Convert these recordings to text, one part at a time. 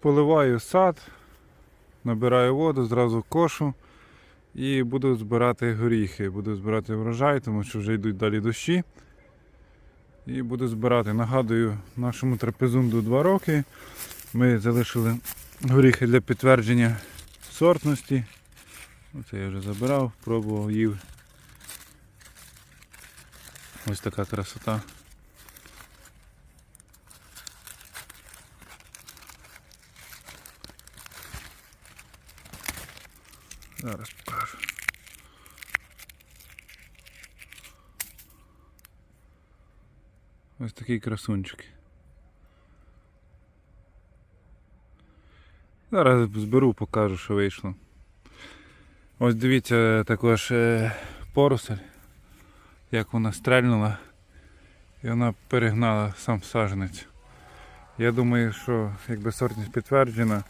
Поливаю сад, набираю воду, зразу кошу і буду збирати горіхи. Буду збирати врожай, тому що вже йдуть далі дощі. І буду збирати. Нагадую, нашому трапезунду 2 роки. Ми залишили горіхи для підтвердження сортності. Оце я вже забирав, пробував, їв. Ось така красота. Зараз покажу. Ось такий красунчик. Зараз зберу, покажу, що вийшло. Ось дивіться також е, поросель, як вона стрельнула і вона перегнала сам саженець. Я думаю, що якби сортність підтверджена,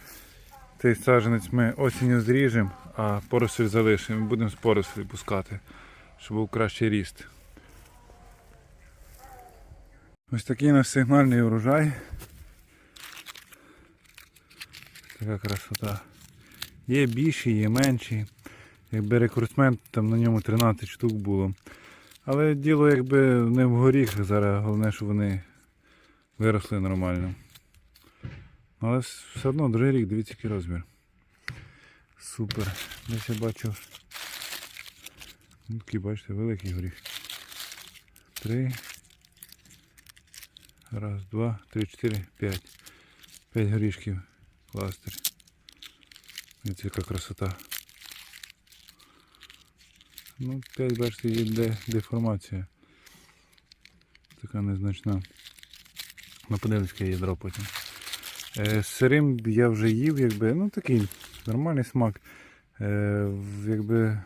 цей саженець ми осінню зріжемо, а поросль залишимо будемо з порослі пускати, щоб був кращий ріст. Ось такий у нас сигнальний урожай. Така красота. Є більші, є менші. Якби рекрутмент, там на ньому 13 штук було. Але діло якби не в горіхах зараз, головне, щоб вони виросли нормально. Але все одно другий рік, дивіться який розмір. Супер. Десь я бачу. Ну, такий, бачите, великий горіх. Три. Раз, два, три, чотири, п'ять. П'ять горішків. Кластер. Дивіться, яка красота. Ну, 5, бачите, є деформація. Така незначна. Ну, подивись, яке ядро потім. Е, сирим я вже їв, якби, ну такий нормальний смак. Е, якби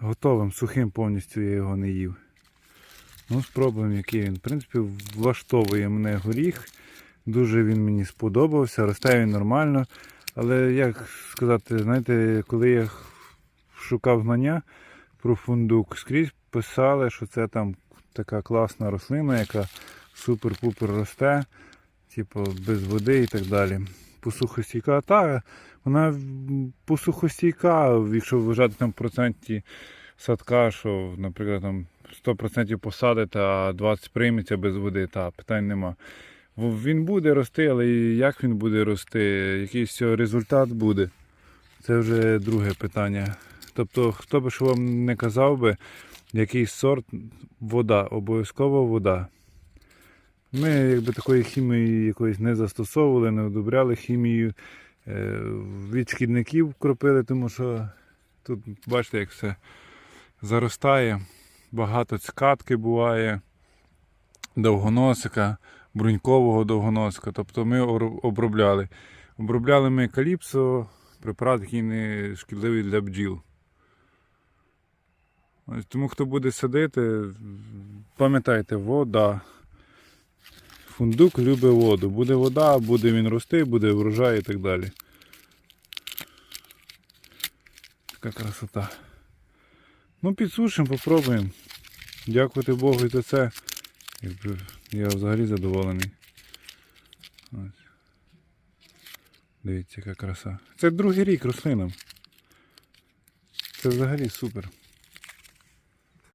готовим, сухим повністю я його не їв. Ну, спробуємо, який він. В принципі, влаштовує мене горіх. Дуже він мені сподобався, росте він нормально. Але як сказати, знаєте, коли я шукав знання про фундук, скрізь писали, що це там така класна рослина, яка супер-пупер росте, типу без води і так далі. Посухостійка, та вона посухостійка, якщо вважати там проценті садка, що, наприклад, там 100% посадити, а 20 прийметься без води, та питань нема. Він буде рости, але як він буде рости, який з цього результат буде, це вже друге питання. Тобто, хто би що вам не казав би, який сорт, вода, обов'язково вода. Ми якби такої хімії якоїсь не застосовували, не одобряли хімію. Е, Від шкідників кропили, тому що тут бачите, як все заростає. Багато цкатки буває, довгоносика, брунькового довгоносика. Тобто ми обробляли. Обробляли ми каліпсо, препарат, який не шкідливий для бджіл. Тому хто буде садити, пам'ятайте, вода. Фундук любить воду. Буде вода, буде він рости, буде врожай і так далі. Така красота. Ну, підсушимо, попробуємо. Дякувати Богу і за це. Я взагалі задоволений. Ось. Дивіться, яка краса. Це другий рік рослинам. Це взагалі супер.